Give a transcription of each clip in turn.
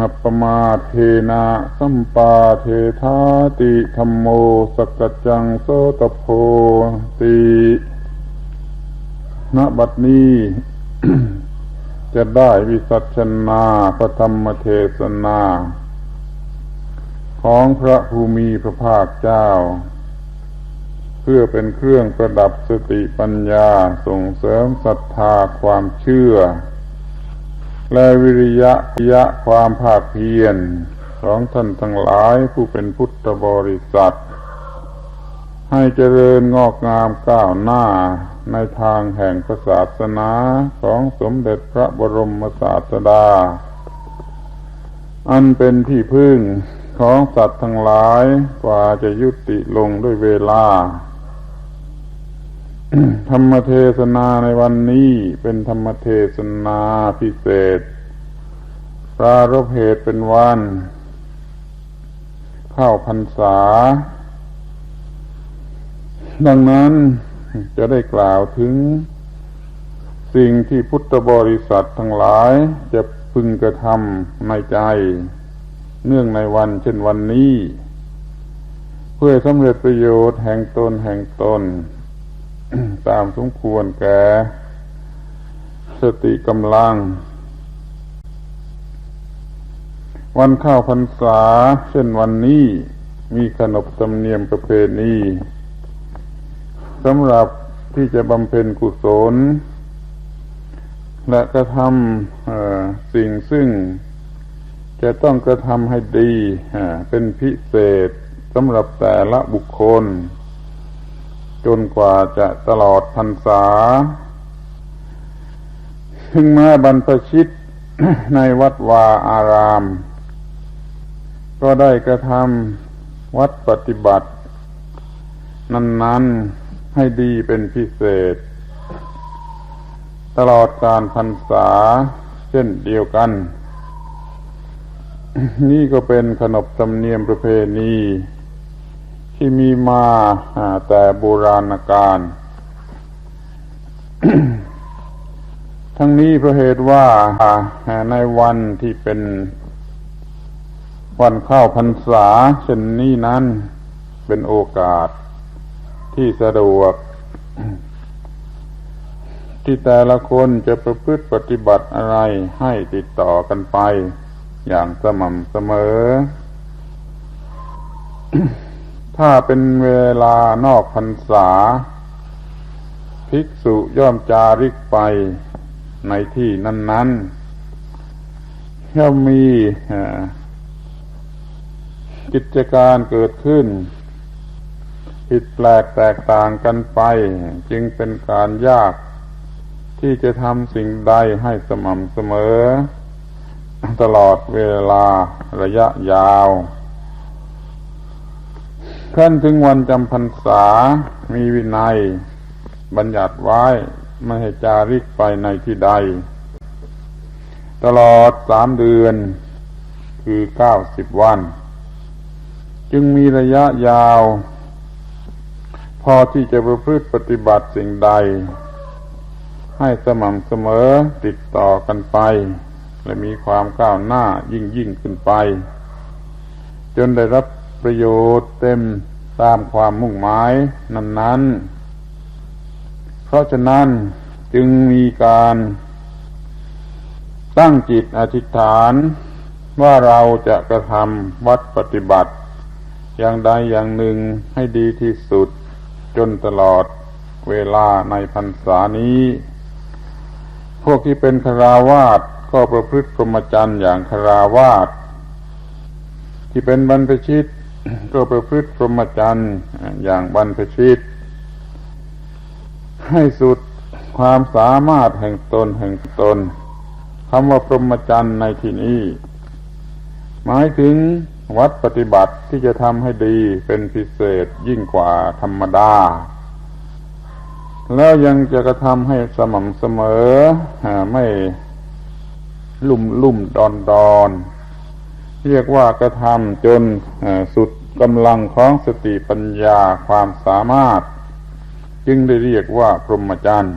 อัปมาเทนะสัมปาเทธาติธรรมโมสกจจังโสตโพติณบัดนี้ จะได้วิสัชนาพระธรรมเทศนา ของพระภูมิพระภาคเจ้า เพื่อเป็นเครื่องประดับสติปัญญาส่งเสริมศรัทธาความเชื่อ และวิริยะยะความภาคเพียรของท่านทั้งหลายผู้เป็นพุทธบริษัท ให้เจริญงอกงามก้าวหน้าในทางแห่งศาสนาของสมเด็จพระบรมศาสดา อันเป็นที่พึ่งของสัตว์ทั้งหลายกว่าจะยุติลงด้วยเวลา ธรรมเทศนาในวันนี้เป็นธรรมเทศนาพิเศษปรารบเหตุเป็นวัน เข้าพรรษา ดังนั้นจะได้กล่าวถึง สิ่งที่พุทธบริษัททั้งหลายจะพึงกระทำในใจ เนื่องในวันเช่นวันนี้ เพื่อสำเร็จประโยชน์แห่งตนแห่งตน ตามสมควรแก่สติกำลัง วันเข้าพรรษา เช่นวันนี้มีขนบธรรมเนียมประเพณีสำหรับที่จะบำเพ็ญกุศล และกระทำสิ่งซึ่งจะต้องกระทำให้ดีเป็นพิเศษสำหรับแต่ละบุคคล จนกว่าจะตลอดพรรษาถึงแม้บรรพชิตในวัดวาอาราม ก็ได้กระทำวัดปฏิบัติ นั้น ๆ ให้ดีเป็นพิเศษ ตลอดการพรรษาเช่นเดียวกัน นี่ก็เป็นขนบธรรมเนียมประเพณี ที่มีมาแต่โบราณกาลทั้งนี้เพราะเหตุว่าในวันที่เป็นวันเข้าพรรษาเช่นนี้นั้นเป็นโอกาสที่สะดวก ที่แต่ละคนจะประพฤติปฏิบัติอะไรให้ติดต่อกันไป อย่างสม่ำเสมอ ถ้าเป็นเวลานอกพรรษา ภิกษุย่อมจาริกไปในที่นั้นๆย่อมมีกิจการเกิดขึ้น ผิดแปลกแตกต่างกันไป จึงเป็นการยากที่จะทำสิ่งใดให้สม่ำเสมอ ตลอดเวลาระยะยาว ขั้นถึงวันจำพรรษามีวินัย บัญญัติไว้ไม่ให้จาริกไปในที่ใด ตลอดสามเดือนคือเก้าสิบวัน จึงมีระยะยาว พอที่จะประพฤติปฏิบัติสิ่งใด ให้สม่ำเสมอติดต่อกันไป และมีความก้าวหน้ายิ่งยิ่งขึ้นไป จนได้รับ ประโยชน์เต็มตามความมุ่งหมายนั้นๆ เพราะฉะนั้นจึงมีการตั้งจิตอธิษฐานว่าเราจะกระทำวัดปฏิบัติ อย่างใดอย่างหนึ่งให้ดีที่สุดจนตลอดเวลาในพรรษานี้ พวกที่เป็นคราวาสก็ประพฤติพรหมจรรย์อย่างคราวาสที่เป็นบรรพชิต ก็ประพฤติพรหมจรรย์อย่างบรรพชิต ให้สุดความสามารถแห่งตนแห่งตนคำว่าพรหมจรรย์ในที่นี้ หมายถึงวัดปฏิบัติที่จะทำให้ดีเป็นพิเศษยิ่งกว่าธรรมดา แล้วยังจะกระทำให้สม่ำเสมอไม่ลุ่มลุ่มดอนดอน เรียกว่ากระทำจนสุดกำลังของสติปัญญาความสามารถ จึงได้เรียกว่าพรหมจรรย์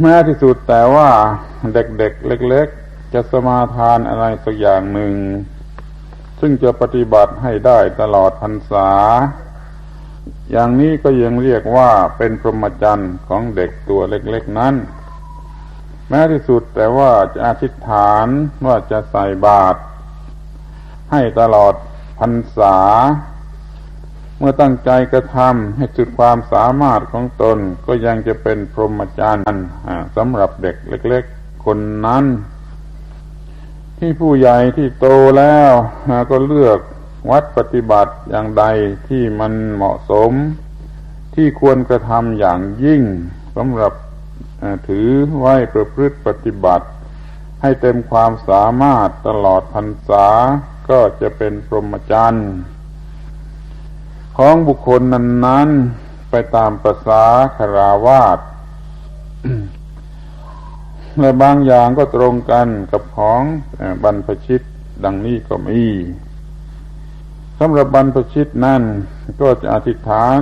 แม้ที่สุดแต่ว่าเด็กๆเล็ก ๆ จะสมาทานอะไรสักอย่างหนึ่ง ซึ่งจะปฏิบัติให้ได้ตลอดพรรษา อย่างนี้ก็ยังเรียกว่าเป็นพรหมจรรย์ของเด็กตัวเล็ก ๆ นั้น แม้ที่สุดแต่ว่าจะอธิษฐานว่าจะใส่บาตรให้ตลอดพรรษา เมื่อตั้งใจกระทำให้สุดความสามารถของตนก็ยังจะเป็นพรหมจรรย์สำหรับเด็กเล็ก ๆ คนนั้น ที่ผู้ใหญ่ที่โตแล้วก็เลือกวัดปฏิบัติอย่างใดที่มันเหมาะสม ที่ควรกระทำอย่างยิ่งสำหรับ ถือไว้ประพฤติปฏิบัติ ให้เต็มความสามารถตลอดพรรษาก็จะเป็นพรหมจรรย์ของบุคคลนั้นๆ ไปตามประษาคาราวาสและบางอย่างก็ตรงกันกับของบรรพชิตดังนี้ก็มีสำหรับบรรพชิตนั่นก็จะอธิษฐาน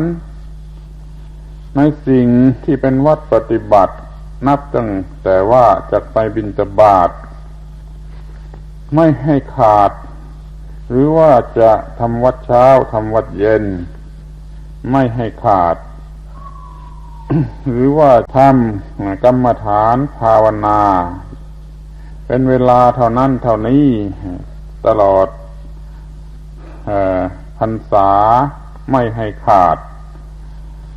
ในสิ่งที่เป็นวัดปฏิบัติ นับตั้งแต่ว่าจะไปบินตบาท ไม่ให้ขาด หรือว่าจะทำวัดเช้าทำวัดเย็น ไม่ให้ขาด หรือว่าทำกรรมฐานภาวนา เป็นเวลาเท่านั้นเท่านี้ตลอดพรรษาไม่ให้ขาด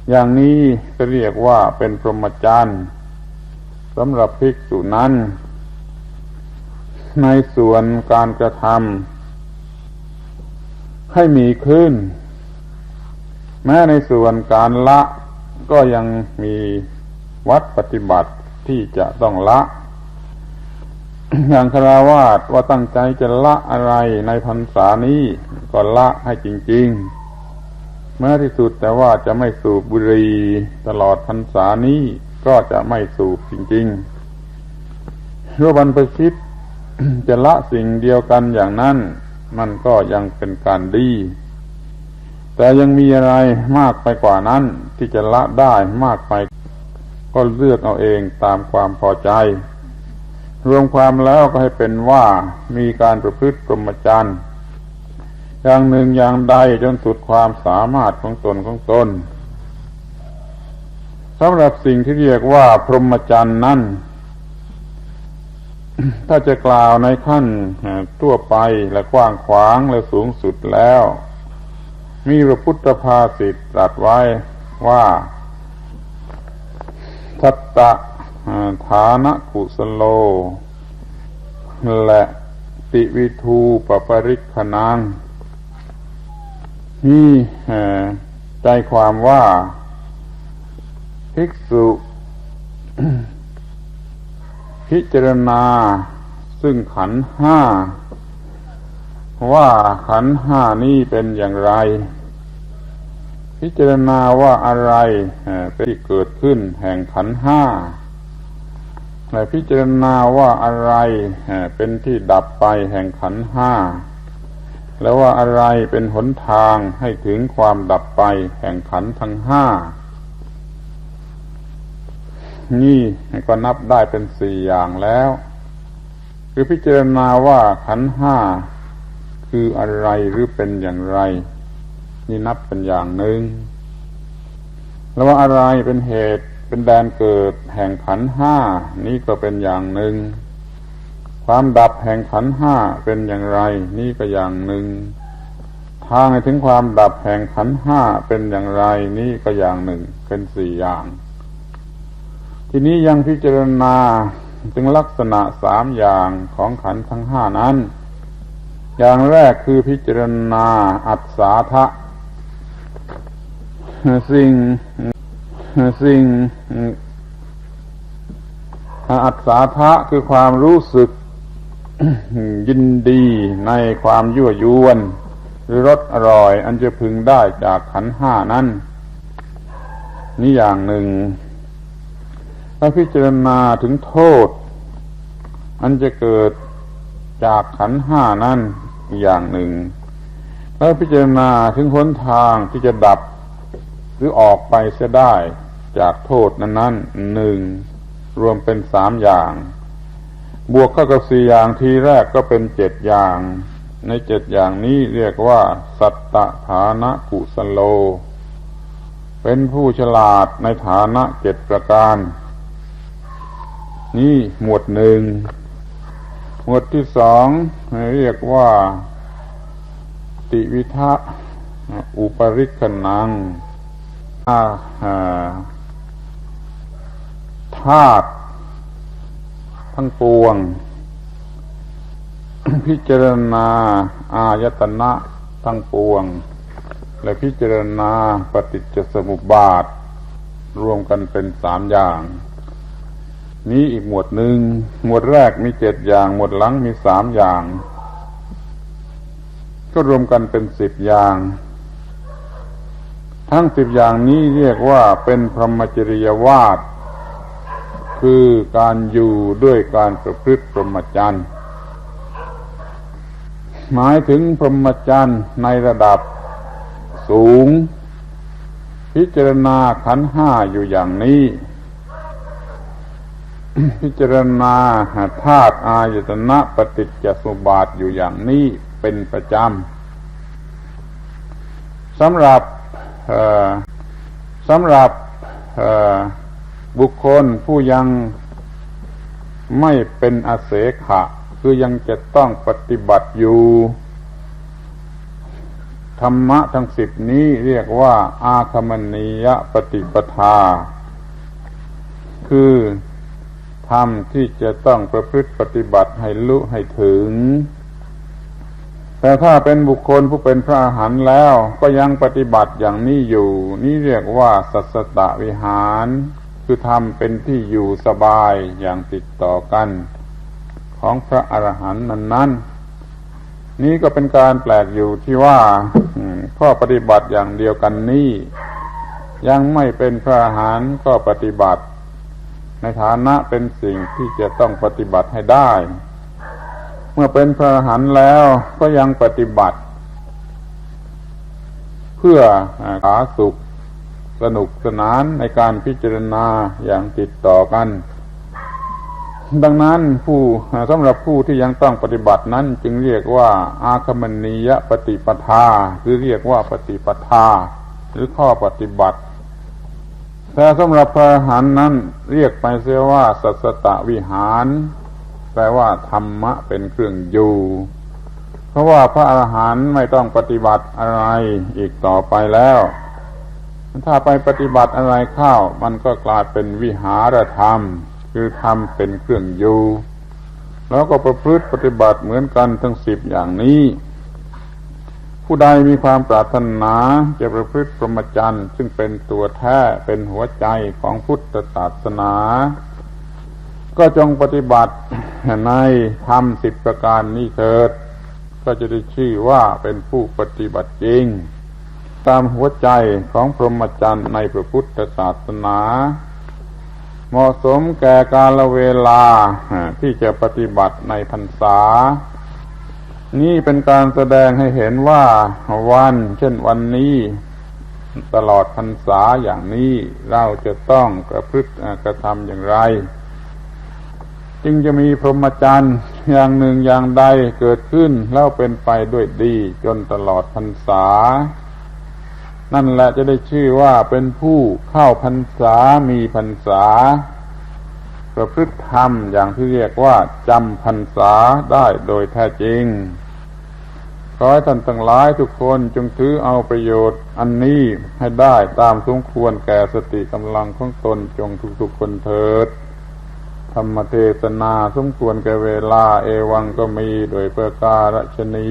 อย่างนี้จะเรียกว่าเป็นพรหมจรรย์ สำหรับภิกษุนั้น ในส่วนการกระทำให้มีขึ้น แม้ในส่วนการละก็ยังมีวัดปฏิบัติที่จะต้องละ อย่างคราวาสว่าตั้งใจจะละอะไรในพรรษานี้ก็ละให้จริง ๆ แม้ที่สุดแต่ว่าจะไม่สูบบุหรี่ตลอดพรรษานี้ ก็จะไม่สูบจริงๆรัวบรรพชิตจะละสิ่งเดียวกันอย่างนั้น มันก็ยังเป็นการดี แต่ยังมีอะไรมากไปกว่านั้น ที่จะละได้มากไป ก็เลือกเอาเองตามความพอใจ รวมความแล้วก็ให้เป็นว่ามีการประพฤติปรมจรรย์อย่างหนึ่งอย่างใดจนสุดความสามารถของตนของตน สำหรับสิ่งที่เรียกว่าพรหมจรรย์นั้นถ้าจะกล่าวในขั้นทั่วไปและกว้างขวางและสูงสุดแล้ว มีพระพุทธภาษิตตรัสไว้ว่าทัตตะฐานะกุสโล และติวิทูปปริคนังนี่ใจความว่า ภิกษุ พิจารณาซึ่งขันห้า ว่าขันห้านี้เป็นอย่างไร พิจารณาว่าอะไรเป็นที่เกิดขึ้นแห่งขันห้าและพิจารณาว่าอะไรเป็นที่ดับไปแห่งขันห้า แล้วว่าอะไรเป็นหนทางให้ถึงความดับไปแห่งขันทั้งห้า นี่ก็นับได้เป็นสี่อย่างแล้ว คือพิจารณาว่าขันห้าคืออะไรหรือเป็นอย่างไร นี่นับเป็นอย่างหนึ่งแล้วว่าอะไรเป็นเหตุเป็นแดนเกิดแห่งขันห้านี่ก็เป็นอย่างหนึ่ง ความดับแห่งขันห้าเป็นอย่างไร นี่ก็อย่างหนึ่งทางถึงความดับแห่งขันห้าเป็นอย่างไร นี่ก็อย่างหนึ่งเป็นสี่อย่าง ทีนี้ยังพิจารณาถึงลักษณะสามอย่างของขันทั้งห้านั้น อย่างแรกคือพิจารณาอัศาทะสิ่งสิ่งอัศาทะคือความรู้สึกยินดีในความยั่วยวน หรือรสอร่อย อันจะพึงได้จากขันห้านั้น นี่อย่างหนึ่ง ถ้าพิจารณาถึงโทษ อันจะเกิดจากขันห้านั้นอย่างหนึ่ง แล้วพิจารณาถึงหนทางที่จะดับหรือออกไปเสียได้จากโทษนั้นนั้นหนึ่งรวมเป็นสามอย่าง บวกเข้ากับสี่อย่างทีแรกก็เป็นเจ็ดอย่าง ในเจ็ดอย่างนี้เรียกว่า สัตตฐานะกุสโล เป็นผู้ฉลาดในฐานะเจ็ดประการ นี่หมวดหนึ่ง หมวดที่สองเรียกว่า ติวิทะอุปริกนังธาตุทั้งปวง พิจารณา อายตนะทั้งปวง และพิจารณาปฏิจจสมุปบาท รวมกันเป็นสามอย่าง นี้อีกหมวดหนึ่งหมวดแรกมีเจ็ดอย่าง หมวดหลังมีสามอย่าง ก็รวมกันเป็นสิบอย่าง ทั้งสิบอย่างนี้เรียกว่าเป็นพรหมจริยวาทคือการอยู่ด้วยการประพฤติพรหมจรรย์หมายถึงพรหมจรรย์ในระดับสูง พิจารณาขันห้าอยู่อย่างนี้ พิจารณาธาตุอายตนะปฏิจจสุบาทอยู่อย่างนี้เป็นประจำสำหรับสำหรับบุคคลผู้ยังไม่เป็นอาเสขะ คือยังจะต้องปฏิบัติอยู่ ธรรมะทั้งสิบนี้เรียกว่า อาคมณียปฏิปทา คือ ธรรมที่จะต้องประพฤติปฏิบัติให้ลุให้ถึง แต่ถ้าเป็นบุคคลผู้เป็นพระอรหันต์แล้วก็ยังปฏิบัติอย่างนี้อยู่ นี่เรียกว่าสัสตะวิหาร คือทำเป็นที่อยู่สบายอย่างติดต่อกัน ของพระอรหันต์นั้นนั้นนี้ก็เป็นการแปลกอยู่ที่ว่าข้อปฏิบัติอย่างเดียวกันนี้ยังไม่เป็นพระอรหันต์ก็ปฏิบัติ ในฐานะเป็นสิ่งที่จะต้องปฏิบัติให้ได้ เมื่อเป็นพระหันแล้วก็ยังปฏิบัติ เพื่อหาสุขสนุกสนานในการพิจารณาอย่างติดต่อกัน ดังนั้นผู้สำหรับผู้ที่ยังต้องปฏิบัตินั้นจึงเรียกว่า อาคมณียปฏิปทา คือเรียกว่าปฏิปทา หรือข้อปฏิบัติ แต่สำหรับพระอรหันนั้นเรียกไปเสียว่า สัสตะวิหาร แปลว่าธรรมะเป็นเครื่องอยู่ เพราะว่าพระอรหันต์ไม่ต้องปฏิบัติอะไรอีกต่อไปแล้ว ถ้าไปปฏิบัติอะไรเข้า มันก็กลายเป็นวิหารธรรม คือธรรมเป็นเครื่องอยู่ แล้วก็ประพฤติปฏิบัติเหมือนกันทั้งสิบอย่างนี้ ผู้ใดมีความปรารถนาจะประพฤติพรหมจรรย์ซึ่งเป็นตัวแท้เป็นหัวใจของพุทธศาสนา ก็จงปฏิบัติในธรรมสิบประการนี้เถิด ก็จะได้ชื่อว่าเป็นผู้ปฏิบัติจริง ตามหัวใจของพรหมจรรย์ในพระพุทธศาสนา เหมาะสมแก่กาลเวลาที่จะปฏิบัติในพรรษา นี่เป็นการแสดงให้เห็นว่าวัน เช่นวันนี้ ตลอดพรรษาอย่างนี้เราจะต้องกระพฤติกระทำอย่างไร จึงจะมีพรหมจรรย์อย่างหนึ่งอย่างใดเกิดขึ้นแล้วเป็นไปด้วยดี จนตลอดพรรษา นั่นแหละจะได้ชื่อว่าเป็นผู้เข้าพรรษามีพรรษา ประพฤติธรรมอย่างที่เรียกว่าจำพรรษาได้โดยแท้จริง ขอให้ท่านทั้งหลายทุกคนจงถือเอาประโยชน์อันนี้ให้ได้ตามสมควรแก่สติกำลังของตนจงทุกๆคนเถิด ธรรมเทศนาสมควรแก่เวลาเอวังก็มีโดยเพื่อการชนี